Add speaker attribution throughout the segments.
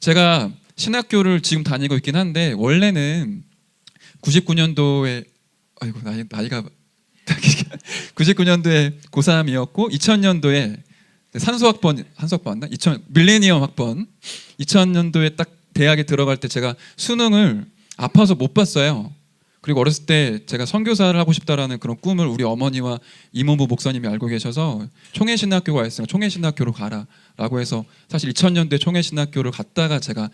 Speaker 1: 제가 신학교를 지금 다니고 있긴 한데 원래는 99년도에 아이고 나이, 나이가 99년도에 고3이었고 2000년도에 산소학번 산소학번 맞나? 2000 밀레니엄 학번 2000년도에 딱 대학에 들어갈 때 제가 수능을 아파서 못 봤어요. 그리고 어렸을 때 제가 선교사를 하고 싶다라는 그런 꿈을 우리 어머니와 이모부 목사님이 알고 계셔서 총회신학교가 있으면 총회신학교로 가라라고 해서 사실 2000년대 총회신학교를 갔다가 제가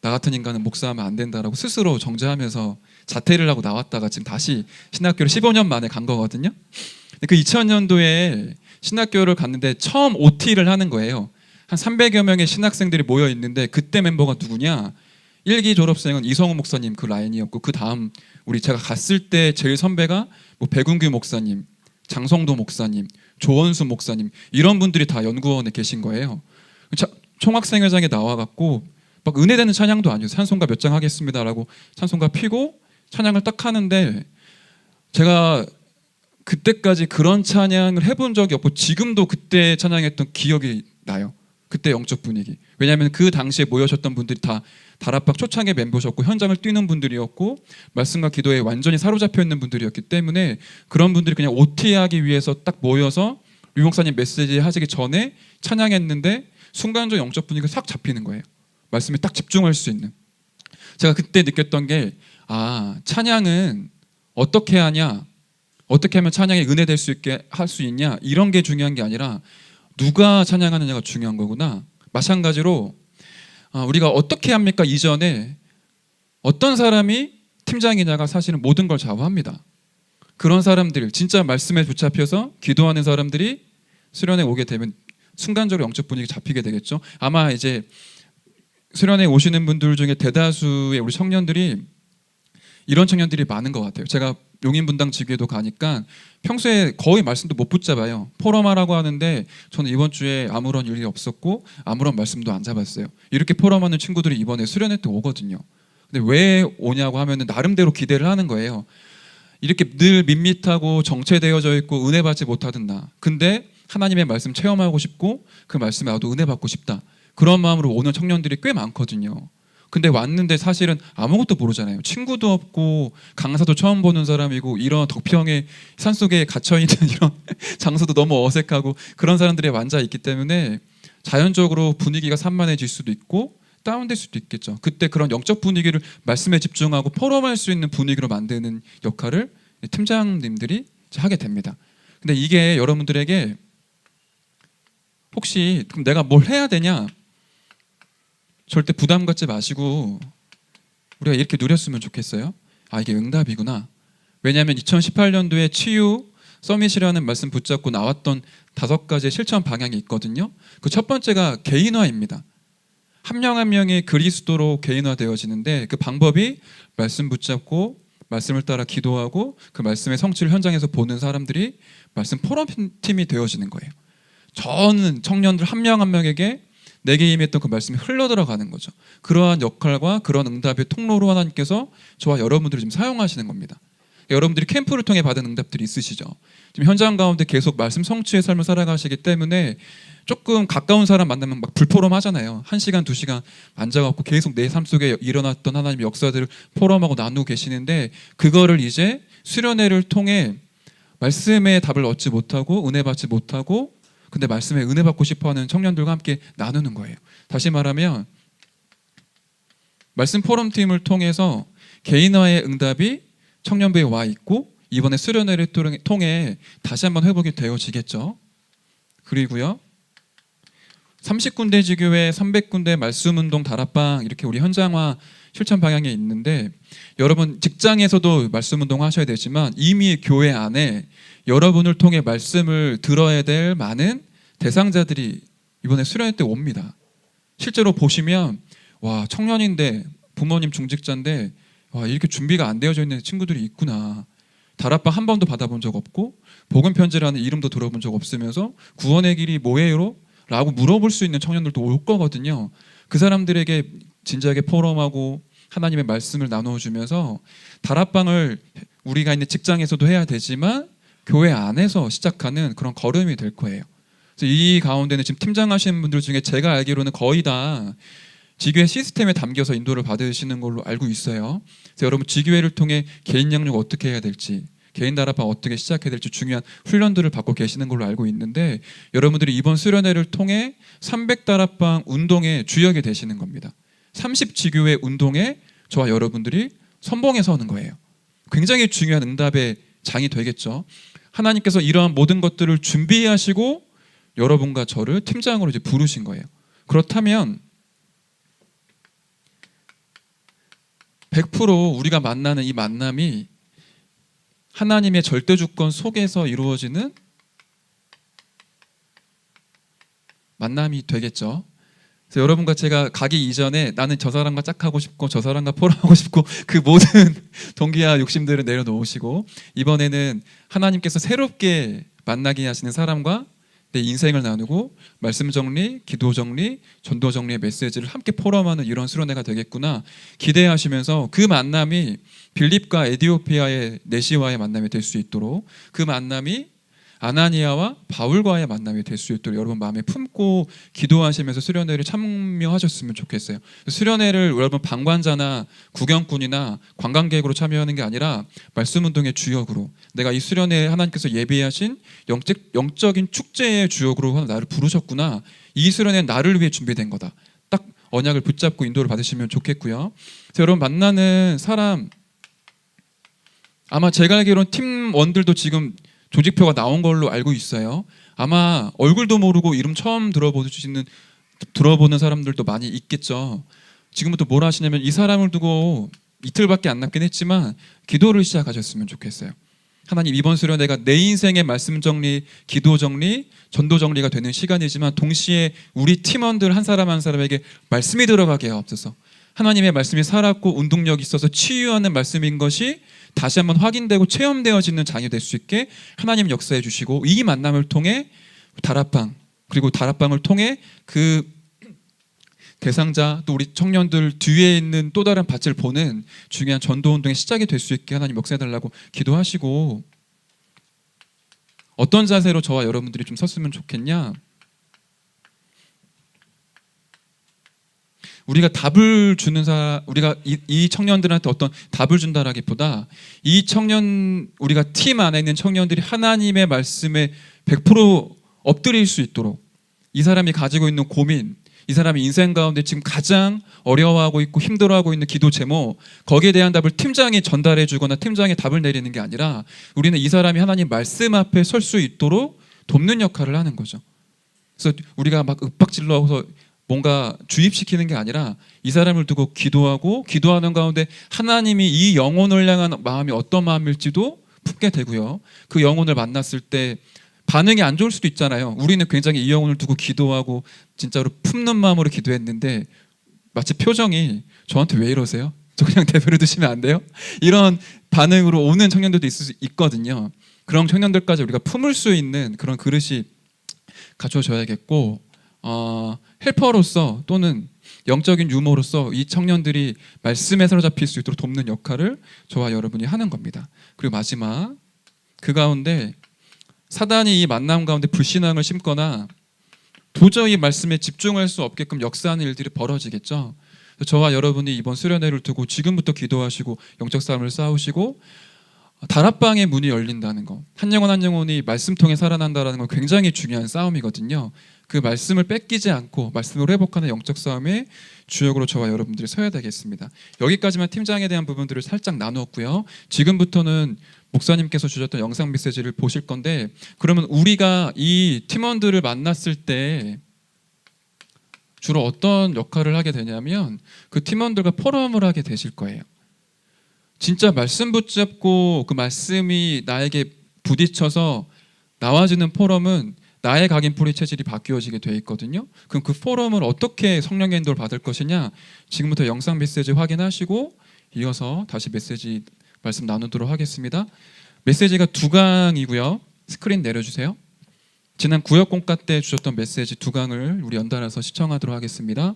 Speaker 1: 나 같은 인간은 목사하면 안 된다라고 스스로 정죄하면서 자퇴를 하고 나왔다가 지금 다시 신학교를 15년 만에 간 거거든요. 근데 그 2000년도에 신학교를 갔는데 처음 OT를 하는 거예요. 한 300여 명의 신학생들이 모여 있는데 그때 멤버가 누구냐? 일기 졸업생은 이성우 목사님 그 라인이었고 그 다음 우리 제가 갔을 때 제일 선배가 뭐 백운규 목사님, 장성도 목사님, 조원수 목사님 이런 분들이 다 연구원에 계신 거예요. 자, 총학생회장에 나와갖고 막 은혜되는 찬양도 아니고 찬송가 몇 장 하겠습니다라고 찬송가 피고 찬양을 딱 하는데 제가 그때까지 그런 찬양을 해본 적이 없고 지금도 그때 찬양했던 기억이 나요. 그때 영적 분위기. 왜냐하면 그 당시에 모여셨던 분들이 다 다락방 초창의 멤버셨고 현장을 뛰는 분들이었고 말씀과 기도에 완전히 사로잡혀 있는 분들이었기 때문에 그런 분들이 그냥 OT하기 위해서 딱 모여서 유목사님 메시지 하시기 전에 찬양했는데 순간적으로 영적 분위기가 싹 잡히는 거예요. 말씀에 딱 집중할 수 있는. 제가 그때 느꼈던 게 아, 찬양은 어떻게 하냐? 어떻게 하면 찬양에 은혜 될 수 있게 할 수 있냐? 이런 게 중요한 게 아니라 누가 찬양하느냐가 중요한 거구나. 마찬가지로 아, 우리가 어떻게 합니까? 이전에 어떤 사람이 팀장이냐가 사실은 모든 걸 좌우합니다. 그런 사람들 진짜 말씀에 붙잡혀서 기도하는 사람들이 수련회 오게 되면 순간적으로 영적 분위기 잡히게 되겠죠. 아마 이제 수련회 오시는 분들 중에 대다수의 우리 청년들이 이런 청년들이 많은 것 같아요. 제가 용인분당 지교에도 가니까 평소에 거의 말씀도 못 붙잡아요. 포럼하라고 하는데 저는 이번 주에 아무런 일이 없었고 아무런 말씀도 안 잡았어요. 이렇게 포럼하는 친구들이 이번에 수련회 때 오거든요. 근데 왜 오냐고 하면은 나름대로 기대를 하는 거예요. 이렇게 늘 밋밋하고 정체되어져 있고 은혜 받지 못하던 나. 근데 하나님의 말씀 체험하고 싶고 그 말씀에 나도 은혜 받고 싶다. 그런 마음으로 오는 청년들이 꽤 많거든요. 근데 왔는데 사실은 아무것도 모르잖아요. 친구도 없고 강사도 처음 보는 사람이고 이런 덕평의 산속에 갇혀 있는 이런 장소도 너무 어색하고 그런 사람들이 앉아 있기 때문에 자연적으로 분위기가 산만해질 수도 있고 다운될 수도 있겠죠. 그때 그런 영적 분위기를 말씀에 집중하고 포럼할 수 있는 분위기로 만드는 역할을 팀장님들이 하게 됩니다. 근데 이게 여러분들에게 혹시 그럼 내가 뭘 해야 되냐? 절대 부담 갖지 마시고 우리가 이렇게 누렸으면 좋겠어요. 아 이게 응답이구나. 왜냐하면 2018년도에 치유 서밋이라는 말씀 붙잡고 나왔던 다섯 가지 실천 방향이 있거든요. 그 첫 번째가 개인화입니다. 한 명한 명이 그리스도로 개인화되어지는데 그 방법이 말씀 붙잡고 말씀을 따라 기도하고 그 말씀의 성취를 현장에서 보는 사람들이 말씀 포럼 팀이 되어지는 거예요. 저는 청년들 한 명한 명에게 내게 임했던 그 말씀이 흘러 들어가는 거죠. 그러한 역할과 그런 응답의 통로로 하나님께서 저와 여러분들을 지금 사용하시는 겁니다. 여러분들이 캠프를 통해 받은 응답들이 있으시죠. 지금 현장 가운데 계속 말씀 성취의 삶을 살아가시기 때문에 조금 가까운 사람 만나면 막 불포럼 하잖아요. 한 시간 두 시간 앉아갖고 계속 내 삶 속에 일어났던 하나님의 역사들을 포럼하고 나누고 계시는데 그거를 이제 수련회를 통해 말씀의 답을 얻지 못하고 은혜 받지 못하고 근데 말씀에 은혜 받고 싶어하는 청년들과 함께 나누는 거예요. 다시 말하면 말씀 포럼 팀을 통해서 개인화의 응답이 청년부에 와 있고 이번에 수련회를 통해 다시 한번 회복이 되어지겠죠. 그리고요. 30군데 지교회, 300군데 말씀운동 다락방 이렇게 우리 현장화 실천 방향에 있는데 여러분 직장에서도 말씀운동 하셔야 되지만 이미 교회 안에 여러분을 통해 말씀을 들어야 될 많은 대상자들이 이번에 수련회 때 옵니다. 실제로 보시면 와 청년인데 부모님 중직자인데 와 이렇게 준비가 안 되어져 있는 친구들이 있구나. 다락방 한 번도 받아본 적 없고 복음 편지라는 이름도 들어본 적 없으면서 구원의 길이 뭐예요? 라고 물어볼 수 있는 청년들도 올 거거든요. 그 사람들에게 진지하게 포럼하고 하나님의 말씀을 나눠주면서 다락방을 우리가 있는 직장에서도 해야 되지만 교회 안에서 시작하는 그런 걸음이 될 거예요. 이 가운데는 지금 팀장 하시는 분들 중에 제가 알기로는 거의 다 지교회 시스템에 담겨서 인도를 받으시는 걸로 알고 있어요. 그래서 여러분 지교회를 통해 개인 양육 어떻게 해야 될지 개인 다락방 어떻게 시작해야 될지 중요한 훈련들을 받고 계시는 걸로 알고 있는데 여러분들이 이번 수련회를 통해 300 다락방 운동의 주역이 되시는 겁니다. 30 지교회 운동에 저와 여러분들이 선봉에 서는 거예요. 굉장히 중요한 응답의 장이 되겠죠. 하나님께서 이러한 모든 것들을 준비하시고 여러분과 저를 팀장으로 이제 부르신 거예요. 그렇다면 100% 우리가 만나는 이 만남이 하나님의 절대 주권 속에서 이루어지는 만남이 되겠죠. 그래서 여러분과 제가 가기 이전에 나는 저 사람과 짝하고 싶고 저 사람과 포럼하고 싶고 그 모든 동기와 욕심들을 내려놓으시고 이번에는 하나님께서 새롭게 만나게 하시는 사람과 내 인생을 나누고 말씀 정리, 기도 정리, 전도 정리의 메시지를 함께 포럼하는 이런 수련회가 되겠구나 기대하시면서 그 만남이 빌립과 에디오피아의 네시와의 만남이 될 수 있도록 그 만남이 아나니아와 바울과의 만남이 될 수 있도록 여러분 마음에 품고 기도하시면서 수련회를 참여하셨으면 좋겠어요. 수련회를 여러분 방관자나 구경꾼이나 관광객으로 참여하는 게 아니라 말씀 운동의 주역으로 내가 이 수련회에 하나님께서 예비하신 영적, 영적인 축제의 주역으로 나를 부르셨구나. 이 수련회는 나를 위해 준비된 거다. 딱 언약을 붙잡고 인도를 받으시면 좋겠고요. 여러분 만나는 사람 아마 제가 알기로는 팀원들도 지금 조직표가 나온 걸로 알고 있어요. 아마 얼굴도 모르고 이름 처음 들어보시는 들어보는 사람들도 많이 있겠죠. 지금부터 뭘 하시냐면 이 사람을 두고 이틀밖에 안 남긴 했지만 기도를 시작하셨으면 좋겠어요. 하나님 이번 수련회가 내 인생의 말씀 정리, 기도 정리, 전도 정리가 되는 시간이지만 동시에 우리 팀원들 한 사람 한 사람에게 말씀이 들어가게 하옵소서. 하나님의 말씀이 살았고 운동력 있어서 치유하는 말씀인 것이 다시 한번 확인되고 체험되어지는 장이 될 수 있게 하나님 역사해 주시고 이 만남을 통해 다락방 그리고 다락방을 통해 그 대상자 또 우리 청년들 뒤에 있는 또 다른 밭을 보는 중요한 전도 운동의 시작이 될 수 있게 하나님 역사해 달라고 기도하시고 어떤 자세로 저와 여러분들이 좀 섰으면 좋겠냐? 우리가 답을 주는 사 우리가 이, 이 청년들한테 어떤 답을 준다라기보다 이 청년 우리가 팀 안에 있는 청년들이 하나님의 말씀에 100% 엎드릴 수 있도록 이 사람이 가지고 있는 고민 이 사람이 인생 가운데 지금 가장 어려워하고 있고 힘들어하고 있는 기도 제목 거기에 대한 답을 팀장이 전달해 주거나 팀장이 답을 내리는 게 아니라 우리는 이 사람이 하나님 말씀 앞에 설 수 있도록 돕는 역할을 하는 거죠. 그래서 우리가 막 윽박질러서 뭔가 주입시키는 게 아니라 이 사람을 두고 기도하고 기도하는 가운데 하나님이 이 영혼을 향한 마음이 어떤 마음일지도 품게 되고요. 그 영혼을 만났을 때 반응이 안 좋을 수도 있잖아요. 우리는 굉장히 이 영혼을 두고 기도하고 진짜로 품는 마음으로 기도했는데 마치 표정이 저한테 왜 이러세요? 저 그냥 대표를 두시면 안 돼요? 이런 반응으로 오는 청년들도 있을 수 있거든요. 그런 청년들까지 우리가 품을 수 있는 그런 그릇이 갖춰져야겠고 어, 헬퍼로서 또는 영적인 유머로서 이 청년들이 말씀에 사로잡힐 수 있도록 돕는 역할을 저와 여러분이 하는 겁니다. 그리고 마지막 그 가운데 사단이 이 만남 가운데 불신앙을 심거나 도저히 말씀에 집중할 수 없게끔 역사하는 일들이 벌어지겠죠. 저와 여러분이 이번 수련회를 두고 지금부터 기도하시고 영적 싸움을 싸우시고 다락방의 문이 열린다는 거, 한 영혼 한 영혼이 말씀 통해 살아난다라는 건 굉장히 중요한 싸움이거든요. 그 말씀을 뺏기지 않고 말씀으로 회복하는 영적 싸움의 주역으로 저와 여러분들이 서야 되겠습니다. 여기까지만 팀장에 대한 부분들을 살짝 나누었고요. 지금부터는 목사님께서 주셨던 영상 메시지를 보실 건데 그러면 우리가 이 팀원들을 만났을 때 주로 어떤 역할을 하게 되냐면 그 팀원들과 포럼을 하게 되실 거예요. 진짜 말씀 붙잡고 그 말씀이 나에게 부딪혀서 나와지는 포럼은 나의 각인풀이 체질이 바뀌어지게 돼 있거든요. 그럼 그 포럼을 어떻게 성령의 인도를 받을 것이냐? 지금부터 영상 메시지 확인하시고 이어서 다시 메시지 말씀 나누도록 하겠습니다. 메시지가 두 강이고요. 스크린 내려주세요. 지난 구역 공과 때 주셨던 메시지 두 강을 우리 연달아서 시청하도록 하겠습니다.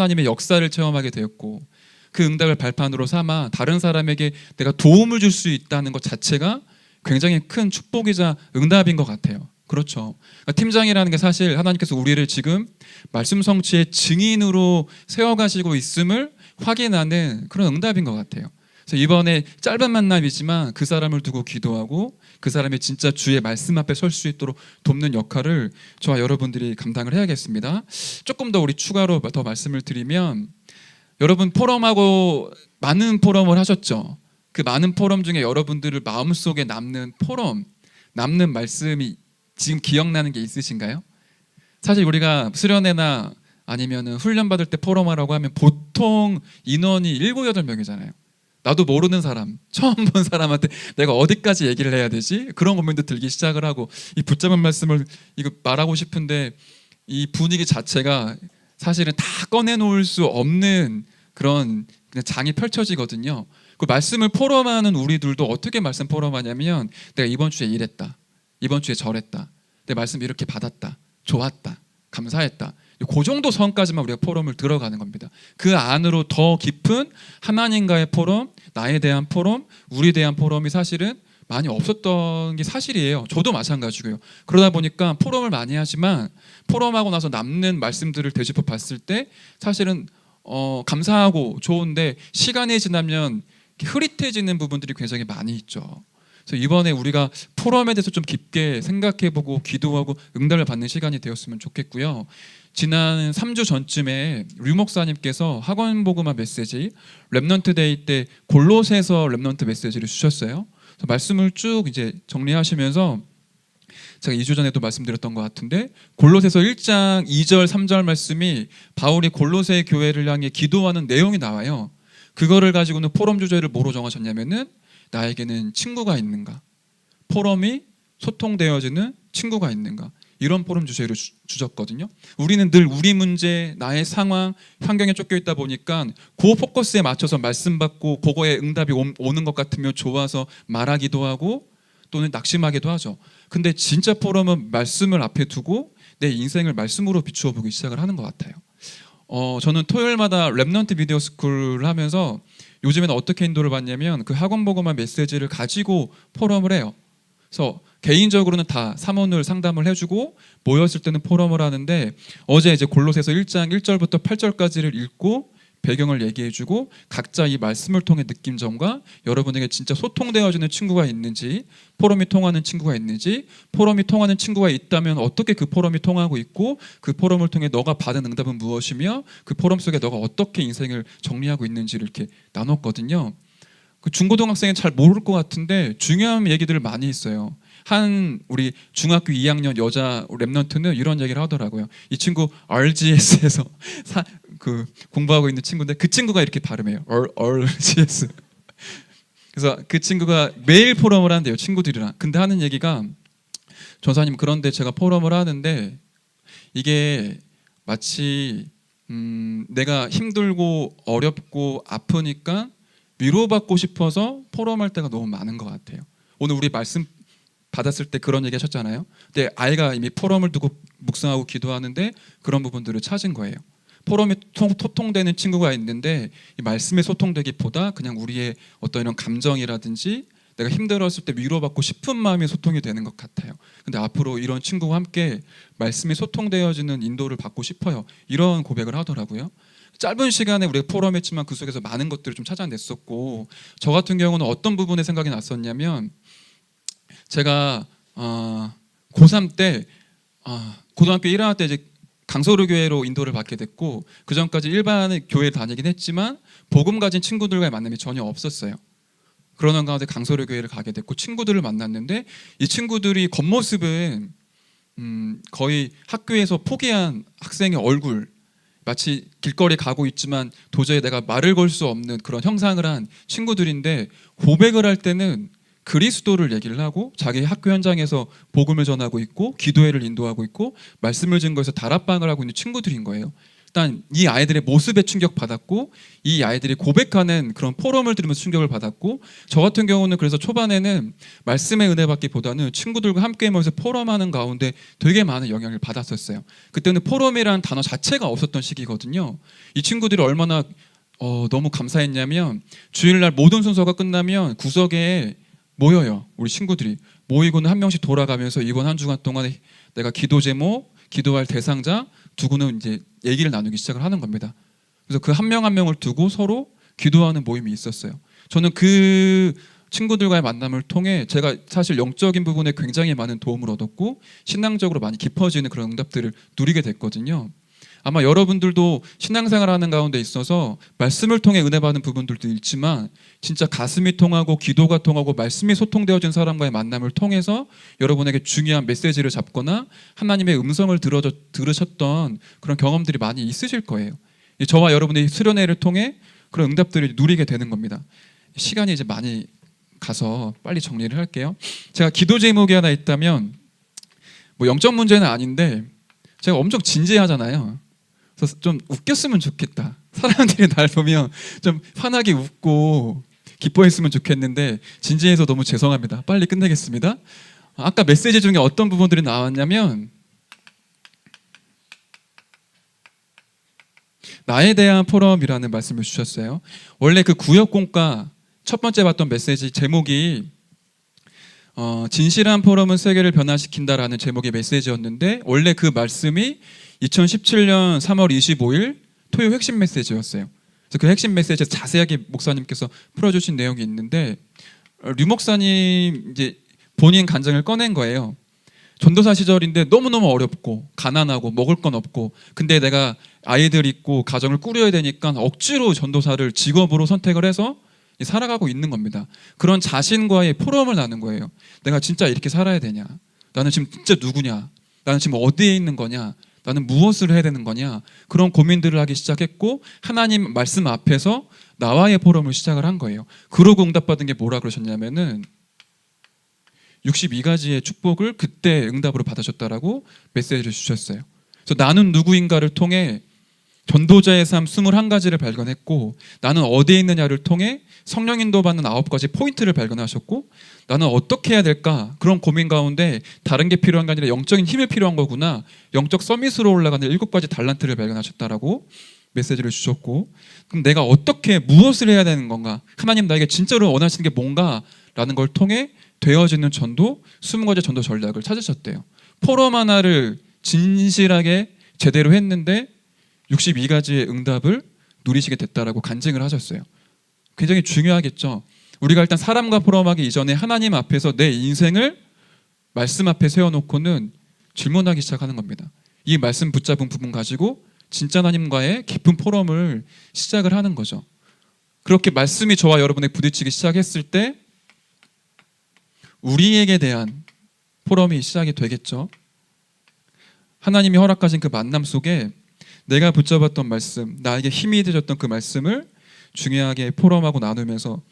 Speaker 1: 하나님의 역사를 체험하게 되었고 그 응답을 발판으로 삼아 다른 사람에게 내가 도움을 줄 수 있다는 것 자체가 굉장히 큰 축복이자 응답인 것 같아요. 그렇죠. 그러니까 팀장이라는 게 사실 하나님께서 우리를 지금 말씀 성취의 증인으로 세워가시고 있음을 확인하는 그런 응답인 것 같아요. 그래서 이번에 짧은 만남이지만 그 사람을 두고 기도하고 그 사람이 진짜 주의 말씀 앞에 설 수 있도록 돕는 역할을 저와 여러분들이 감당을 해야겠습니다. 조금 더 우리 추가로 더 말씀을 드리면 여러분 포럼하고 많은 포럼을 하셨죠. 그 많은 포럼 중에 여러분들을 마음속에 남는 포럼, 남는 말씀이 지금 기억나는 게 있으신가요? 사실 우리가 수련회나 아니면은 훈련 받을 때 포럼하라고 하면 보통 인원이 일곱 여덟 명이잖아요. 나도 모르는 사람, 처음 본 사람한테 내가 어디까지 얘기를 해야 되지? 그런 고민도 들기 시작을 하고 이 붙잡은 말씀을 이거 말하고 싶은데 이 분위기 자체가 사실은 다 꺼내놓을 수 없는 그런 장이 펼쳐지거든요. 그 말씀을 포럼하는 우리들도 어떻게 말씀 포럼하냐면 내가 이번 주에 이랬다, 이번 주에 저랬다, 내 말씀 이렇게 받았다, 좋았다, 감사했다. 그 정도 선까지만 우리가 포럼을 들어가는 겁니다. 그 안으로 더 깊은 하나님과의 포럼, 나에 대한 포럼, 우리에 대한 포럼이 사실은 많이 없었던 게 사실이에요. 저도 마찬가지고요. 그러다 보니까 포럼을 많이 하지만 포럼하고 나서 남는 말씀들을 되짚어 봤을 때 사실은 어, 감사하고 좋은데 시간이 지나면 흐릿해지는 부분들이 굉장히 많이 있죠. 그래서 이번에 우리가 포럼에 대해서 좀 깊게 생각해보고 기도하고 응답을 받는 시간이 되었으면 좋겠고요. 지난 3주 전쯤에 류 목사님께서 학원 복음화 메시지 랩넌트 데이 때 골로새서 랩넌트 메시지를 주셨어요. 그래서 말씀을 쭉 이제 정리하시면서 제가 2주 전에도 말씀드렸던 것 같은데 골로새서 1장 2절 3절 말씀이 바울이 골로새 교회를 향해 기도하는 내용이 나와요. 그거를 가지고는 포럼 주제를 뭐로 정하셨냐면은 나에게는 친구가 있는가? 포럼이 소통되어지는 친구가 있는가? 이런 포럼 주제를 주, 주셨거든요. 우리는 늘 우리 문제, 나의 상황, 환경에 쫓겨 있다 보니까 그 포커스에 맞춰서 말씀 받고 그거에 응답이 오- 오는 것 같으면 좋아서 말하기도 하고 또는 낙심하기도 하죠. 근데 진짜 포럼은 말씀을 앞에 두고 내 인생을 말씀으로 비추어 보기 시작을 하는 것 같아요. 어, 저는 토요일마다 랩넌트 비디오 스쿨을 하면서 요즘에는 어떻게 인도를 받냐면 그 학원 보고만 메시지를 가지고 포럼을 해요. 그래서 개인적으로는 다 사모를 상담을 해주고 모였을 때는 포럼을 하는데 어제 이제 골로새서 1장 1절부터 8절까지를 읽고 배경을 얘기해주고 각자 이 말씀을 통해 느낀 점과 여러분에게 진짜 소통되어지는 친구가 있는지 포럼이 통하는 친구가 있는지 포럼이 통하는 친구가 있다면 어떻게 그 포럼이 통하고 있고 그 포럼을 통해 너가 받은 응답은 무엇이며 그 포럼 속에 너가 어떻게 인생을 정리하고 있는지를 이렇게 나눴거든요. 그 중고등학생은 잘 모를 것 같은데 중요한 얘기들을 많이 있어요. 한 우리 중학교 2학년 여자 랩런트는 이런 얘기를 하더라고요. 이 친구 RGS에서 사, 그 공부하고 있는 친구인데 그 친구가 이렇게 발음해요. R, RGS. 그래서 그 친구가 매일 포럼을 하는데요, 친구들이랑. 근데 하는 얘기가 전사님 그런데 제가 포럼을 하는데 이게 마치 음, 내가 힘들고 어렵고 아프니까 위로받고 싶어서 포럼할 때가 너무 많은 것 같아요. 오늘 우리 말씀 받았을 때 그런 얘기 하셨잖아요. 근데 아이가 이미 포럼을 두고 묵상하고 기도하는데 그런 부분들을 찾은 거예요. 포럼이 통- 소통 되는 친구가 있는데 이 말씀에 소통되기보다 그냥 우리의 어떤 이런 감정이라든지 내가 힘들었을 때 위로받고 싶은 마음이 소통이 되는 것 같아요. 근데 앞으로 이런 친구와 함께 말씀이 소통되어지는 인도를 받고 싶어요. 이런 고백을 하더라고요. 짧은 시간에 우리가 포럼했지만 그 속에서 많은 것들을 좀 찾아냈었고 저 같은 경우는 어떤 부분에 생각이 났었냐면 제가 어, 고3 때 어, 고등학교 1학년 때 이제 강서루 교회로 인도를 받게 됐고 그 전까지 일반 교회 다니긴 했지만 복음 가진 친구들과의 만남이 전혀 없었어요. 그러는 가운데 강서루 교회를 가게 됐고 친구들을 만났는데 이 친구들이 겉모습은 음, 거의 학교에서 포기한 학생의 얼굴 마치 길거리 가고 있지만 도저히 내가 말을 걸 수 없는 그런 형상을 한 친구들인데 고백을 할 때는 그리스도를 얘기를 하고 자기 학교 현장에서 복음을 전하고 있고 기도회를 인도하고 있고 말씀을 증거해서 다락방을 하고 있는 친구들인 거예요. 일단 이 아이들의 모습에 충격 받았고 이 아이들이 고백하는 그런 포럼을 들으면서 충격을 받았고 저 같은 경우는 그래서 초반에는 말씀의 은혜 받기보다는 친구들과 함께 모여서 포럼하는 가운데 되게 많은 영향을 받았었어요. 그때는 포럼이라는 단어 자체가 없었던 시기거든요. 이 친구들이 얼마나 어, 너무 감사했냐면 주일날 모든 순서가 끝나면 구석에 모여요. 우리 친구들이 모이고는 한 명씩 돌아가면서 이번 한 주간 동안에 내가 기도 제목, 기도할 대상자 두고는 이제 얘기를 나누기 시작을 하는 겁니다. 그래서 그 한명한 명을 두고 서로 기도하는 모임이 있었어요. 저는 그 친구들과의 만남을 통해 제가 사실 영적인 부분에 굉장히 많은 도움을 얻었고 신앙적으로 많이 깊어지는 그런 응답들을 누리게 됐거든요. 아마 여러분들도 신앙생활 하는 가운데 있어서 말씀을 통해 은혜 받는 부분들도 있지만 진짜 가슴이 통하고 기도가 통하고 말씀이 소통되어진 사람과의 만남을 통해서 여러분에게 중요한 메시지를 잡거나 하나님의 음성을 들어 들으셨던 그런 경험들이 많이 있으실 거예요. 이 저와 여러분의 수련회를 통해 그런 응답들을 누리게 되는 겁니다. 시간이 이제 많이 가서 빨리 정리를 할게요. 제가 기도 제목이 하나 있다면 뭐 영적 문제는 아닌데 제가 엄청 진지하잖아요. 그래서 좀 웃겼으면 좋겠다. 사람들이 날 보면 좀 환하게 웃고 기뻐했으면 좋겠는데 진지해서 너무 죄송합니다. 빨리 끝내겠습니다. 아까 메시지 중에 어떤 부분들이 나왔냐면 나에 대한 포럼이라는 말씀을 주셨어요. 원래 그 구역공과 첫 번째 봤던 메시지 제목이 어, 진실한 포럼은 세계를 변화시킨다라는 제목의 메시지였는데 원래 그 말씀이 2017년 3월 25일 토요 핵심 메시지였어요. 그래서 그 핵심 메시지 자세하게 목사님께서 풀어주신 내용이 있는데 어, 류 목사님 이제 본인 간증을 꺼낸 거예요. 전도사 시절인데 너무너무 어렵고 가난하고 먹을 건 없고 근데 내가 아이들 있고 가정을 꾸려야 되니까 억지로 전도사를 직업으로 선택을 해서 살아가고 있는 겁니다. 그런 자신과의 포럼을 나눈 거예요. 내가 진짜 이렇게 살아야 되냐? 나는 지금 진짜 누구냐? 나는 지금 어디에 있는 거냐? 나는 무엇을 해야 되는 거냐? 그런 고민들을 하기 시작했고 하나님 말씀 앞에서 나와의 포럼을 시작을 한 거예요. 그러고 응답받은 게 뭐라 그러셨냐면은 62가지의 축복을 그때 응답으로 받으셨다라고 메시지를 주셨어요. 그래서 나는 누구인가를 통해 전도자의 삶 21가지를 발견했고 나는 어디에 있느냐를 통해 성령 인도받는 아홉 가지 포인트를 발견하셨고 나는 어떻게 해야 될까 그런 고민 가운데 다른 게 필요한 게 아니라 영적인 힘이 필요한 거구나 영적 서밋으로 올라가는 일곱 가지 달란트를 발견하셨다라고 메시지를 주셨고 그럼 내가 어떻게 무엇을 해야 되는 건가 하나님 나에게 진짜로 원하시는 게 뭔가라는 걸 통해 되어지는 전도 20가지 전도 전략을 찾으셨대요 포럼 하나를 진실하게 제대로 했는데 62가지의 응답을 누리시게 됐다라고 간증을 하셨어요. 굉장히 중요하겠죠. 우리가 일단 사람과 포럼하기 이전에 하나님 앞에서 내 인생을 말씀 앞에 세워놓고는 질문하기 시작하는 겁니다. 이 말씀 붙잡은 부분 가지고 진짜 하나님과의 깊은 포럼을 시작을 하는 거죠. 그렇게 말씀이 저와 여러분에 부딪히기 시작했을 때 우리에게 대한 포럼이 시작이 되겠죠. 하나님이 허락하신 그 만남 속에 내가 붙잡았던 말씀, 나에게 힘이 되셨던 그 말씀을 중요하게 포럼하고 나누면서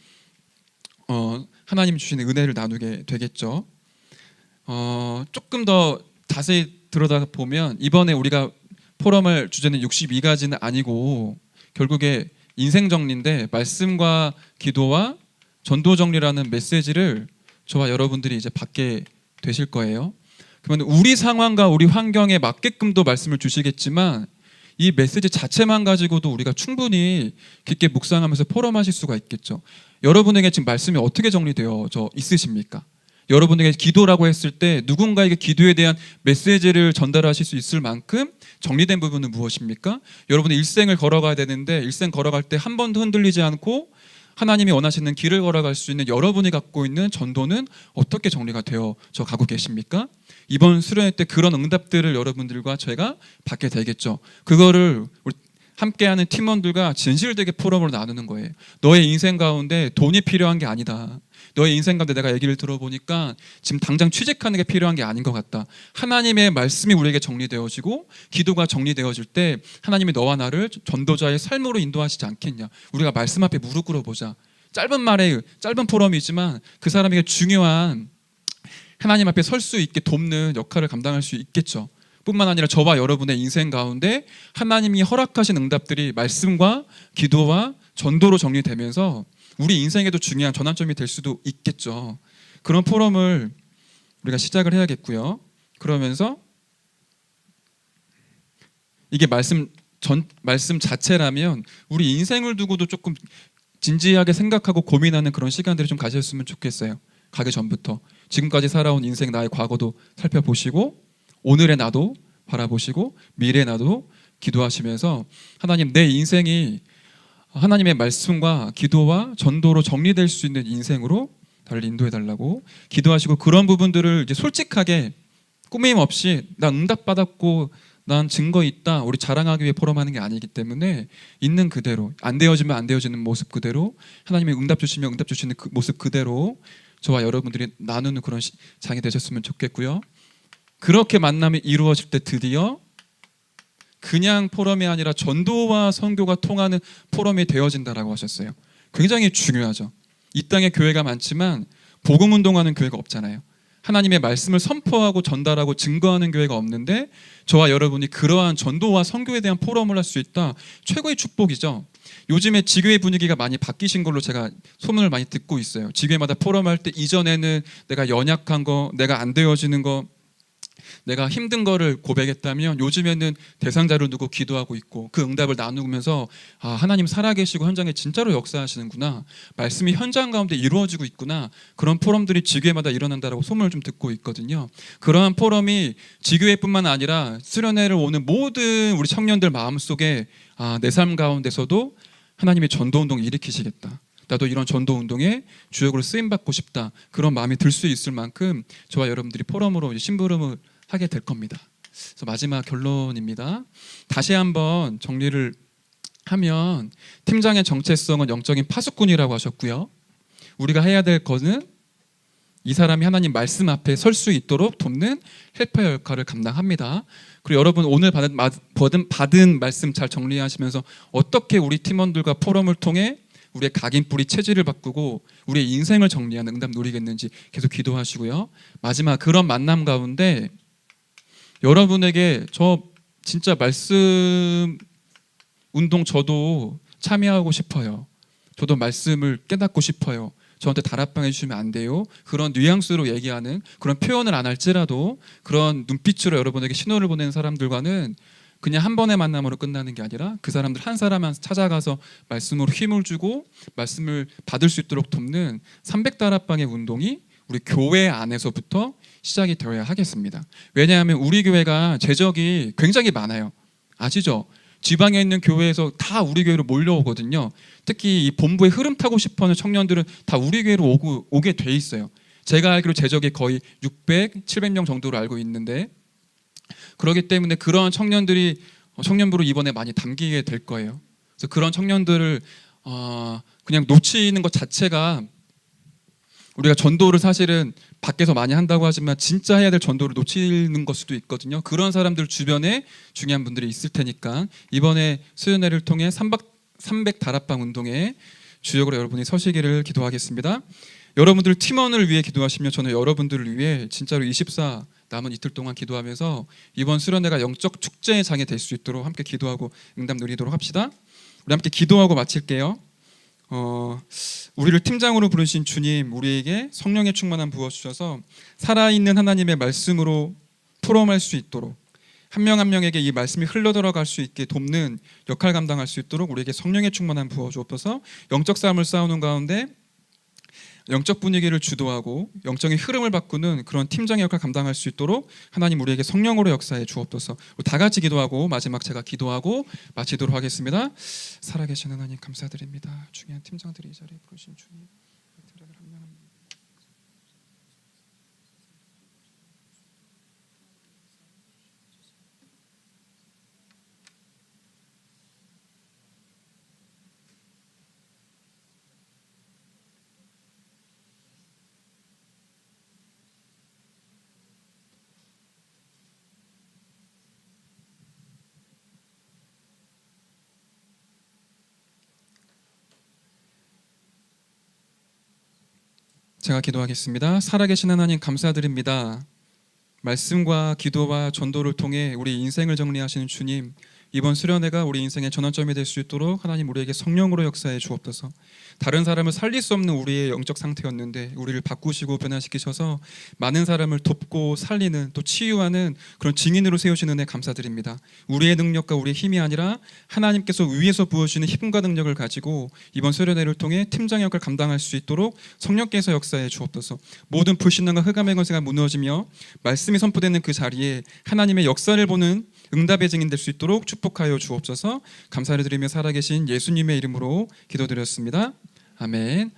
Speaker 1: 어, 하나님 주신 은혜를 나누게 되겠죠. 어, 조금 더 자세히 들여다 보면 이번에 우리가 포럼할 주제는 62가지는 아니고 결국에 인생 정리인데 말씀과 기도와 전도 정리라는 메시지를 저와 여러분들이 이제 받게 되실 거예요. 그러면 우리 상황과 우리 환경에 맞게끔도 말씀을 주시겠지만 이 메시지 자체만 가지고도 우리가 충분히 깊게 묵상하면서 포럼하실 수가 있겠죠. 여러분에게 지금 말씀이 어떻게 정리되어져 있으십니까? 여러분에게 기도라고 했을 때 누군가에게 기도에 대한 메시지를 전달하실 수 있을 만큼 정리된 부분은 무엇입니까? 여러분의 일생을 걸어가야 되는데 일생 걸어갈 때 한 번도 흔들리지 않고 하나님이 원하시는 길을 걸어갈 수 있는 여러분이 갖고 있는 전도는 어떻게 정리가 되어져 가고 계십니까? 이번 수련회 때 그런 응답들을 여러분들과 저희가 받게 되겠죠. 그거를 우리 함께하는 팀원들과 진실되게 포럼으로 나누는 거예요. 너의 인생 가운데 돈이 필요한 게 아니다. 너의 인생 가운데 내가 얘기를 들어보니까 지금 당장 취직하는 게 필요한 게 아닌 것 같다. 하나님의 말씀이 우리에게 정리되어지고 기도가 정리되어질 때 하나님이 너와 나를 전도자의 삶으로 인도하시지 않겠냐. 우리가 말씀 앞에 무릎 꿇어보자. 짧은 말에 짧은 포럼이지만 그 사람에게 중요한 하나님 앞에 설 수 있게 돕는 역할을 감당할 수 있겠죠. 뿐만 아니라 저와 여러분의 인생 가운데 하나님이 허락하신 응답들이 말씀과 기도와 전도로 정리되면서 우리 인생에도 중요한 전환점이 될 수도 있겠죠. 그런 포럼을 우리가 시작을 해야겠고요. 그러면서 이게 말씀 전 말씀 자체라면 우리 인생을 두고도 조금 진지하게 생각하고 고민하는 그런 시간들을 좀 가졌으면 좋겠어요. 가기 전부터 지금까지 살아온 인생 나의 과거도 살펴보시고 오늘의 나도 바라보시고 미래의 나도 기도하시면서 하나님 내 인생이 하나님의 말씀과 기도와 전도로 정리될 수 있는 인생으로 나를 인도해 달라고 기도하시고 그런 부분들을 이제 솔직하게 꾸밈 없이 나 응답 받았고 난 증거 있다 우리 자랑하기 위해 포럼하는 게 아니기 때문에 있는 그대로 안 되어지면 안 되어지는 모습 그대로 하나님의 응답 주시면 응답 주시는 그 모습 그대로 저와 여러분들이 나누는 그런 시- 장이 되셨으면 좋겠고요 그렇게 만남이 이루어질 때 드디어 그냥 포럼이 아니라 전도와 선교가 통하는 포럼이 되어진다라고 하셨어요. 굉장히 중요하죠. 이 땅에 교회가 많지만 복음 운동하는 교회가 없잖아요. 하나님의 말씀을 선포하고 전달하고 증거하는 교회가 없는데 저와 여러분이 그러한 전도와 선교에 대한 포럼을 할 수 있다. 최고의 축복이죠. 요즘에 지교회 분위기가 많이 바뀌신 걸로 제가 소문을 많이 듣고 있어요. 지교회마다 포럼할 때 이전에는 내가 연약한 거, 내가 안 되어지는 거, 내가 힘든 거를 고백했다면 요즘에는 대상자를 두고 기도하고 있고 그 응답을 나누면서 아 하나님 살아계시고 현장에 진짜로 역사하시는구나. 말씀이 현장 가운데 이루어지고 있구나. 그런 포럼들이 지교회마다 일어난다라고 소문을 좀 듣고 있거든요. 그러한 포럼이 지교회뿐만 아니라 수련회를 오는 모든 우리 청년들 마음속에 아 내 삶 가운데서도 하나님의 전도 운동을 일으키시겠다. 나도 이런 전도 운동에 주역으로 쓰임 받고 싶다. 그런 마음이 들 수 있을 만큼 저와 여러분들이 포럼으로 심부름을 하게 될 겁니다. 그래서 마지막 결론입니다. 다시 한번 정리를 하면 팀장의 정체성은 영적인 파수꾼이라고 하셨고요. 우리가 해야 될 것은 이 사람이 하나님 말씀 앞에 설 수 있도록 돕는 헬퍼 역할을 감당합니다. 그리고 여러분 오늘 받은, 마- 받은, 받은 말씀 잘 정리하시면서 어떻게 우리 팀원들과 포럼을 통해 우리의 각인뿌리 체질을 바꾸고 우리의 인생을 정리하는 응답 누리겠는지 계속 기도하시고요. 마지막 그런 만남 가운데 여러분에게 저 진짜 말씀 운동 저도 참여하고 싶어요. 저도 말씀을 깨닫고 싶어요. 저한테 다락방 해 주시면 안 돼요. 그런 뉘앙스로 얘기하는 그런 표현을 안 할지라도 그런 눈빛으로 여러분에게 신호를 보내는 사람들과는 그냥 한 번의 만남으로 끝나는 게 아니라 그 사람들 한 사람 한 찾아가서 말씀으로 힘을 주고 말씀을 받을 수 있도록 돕는 300다락방의 운동이 우리 교회 안에서부터 시작이 되어야 하겠습니다. 왜냐하면 우리 교회가 재적이 굉장히 많아요. 아시죠? 지방에 있는 교회에서 다 우리 교회로 몰려오거든요. 특히 이 본부에 흐름 타고 싶어 하는 청년들은 다 우리 교회로 오고, 오게 돼 있어요. 제가 알기로 재적이 거의 600, 700명 정도로 알고 있는데 그렇기 때문에 그런 청년들이 어, 청년부로 이번에 많이 담기게 될 거예요. 그래서 그런 청년들을 어, 그냥 놓치는 것 자체가 우리가 전도를 사실은 밖에서 많이 한다고 하지만 진짜 해야 될 전도를 놓치는 것 수도 있거든요. 그런 사람들 주변에 중요한 분들이 있을 테니까 이번에 수련회를 통해 3박 300 다락방 운동에 주역으로 여러분이 서시기를 기도하겠습니다. 여러분들 팀원을 위해 기도하시면 저는 여러분들을 위해 진짜로 24 남은 이틀 동안 기도하면서 이번 수련회가 영적 축제의 장이 될 수 있도록 함께 기도하고 응답 누리도록 합시다. 우리 함께 기도하고 마칠게요. 어, 우리를 팀장으로 부르신 주님, 우리에게 성령의 충만함 부어 주셔서 살아있는 하나님의 말씀으로 포럼할 수 있도록 한명한 명에게 이 말씀이 흘러 들어갈 수 있게 돕는 역할 감당할 수 있도록 우리에게 성령의 충만함 부어 주옵소서. 영적 싸움을 싸우는 가운데 영적 분위기를 주도하고 영적인 흐름을 바꾸는 그런 팀장의 역할 감당할 수 있도록 하나님 우리에게 성령으로 역사해 주옵소서. 다 같이 기도하고 마지막 제가 기도하고 마치도록 하겠습니다. 살아계신 하나님 감사드립니다. 중요한 팀장들이 이 자리에 부르신 주님. 베테랑을 한 명 한 명. 제가 기도하겠습니다. 살아계신 하나님 감사드립니다. 말씀과 기도와 전도를 통해 우리 인생을 정리하시는 주님, 이번 수련회가 우리 인생의 전환점이 될 수 있도록 하나님 우리에게 성령으로 역사해 주옵소서. 다른 사람을 살릴 수 없는 우리의 영적 상태였는데 우리를 바꾸시고 변화시키셔서 많은 사람을 돕고 살리는 또 치유하는 그런 증인으로 세우시는 애 감사드립니다. 우리의 능력과 우리의 힘이 아니라 하나님께서 위에서 부어주시는 힘과 능력을 가지고 이번 수련회를 통해 팀장 역을 감당할 수 있도록 성령께서 역사해 주옵소서. 모든 불신앙과 흑암의 권세가 무너지며 말씀이 선포되는 그 자리에 하나님의 역사를 보는 응답의 증인 될 수 있도록 축복하여 주옵소서. 감사를 드리며 살아계신 예수님의 이름으로 기도드렸습니다. 아멘.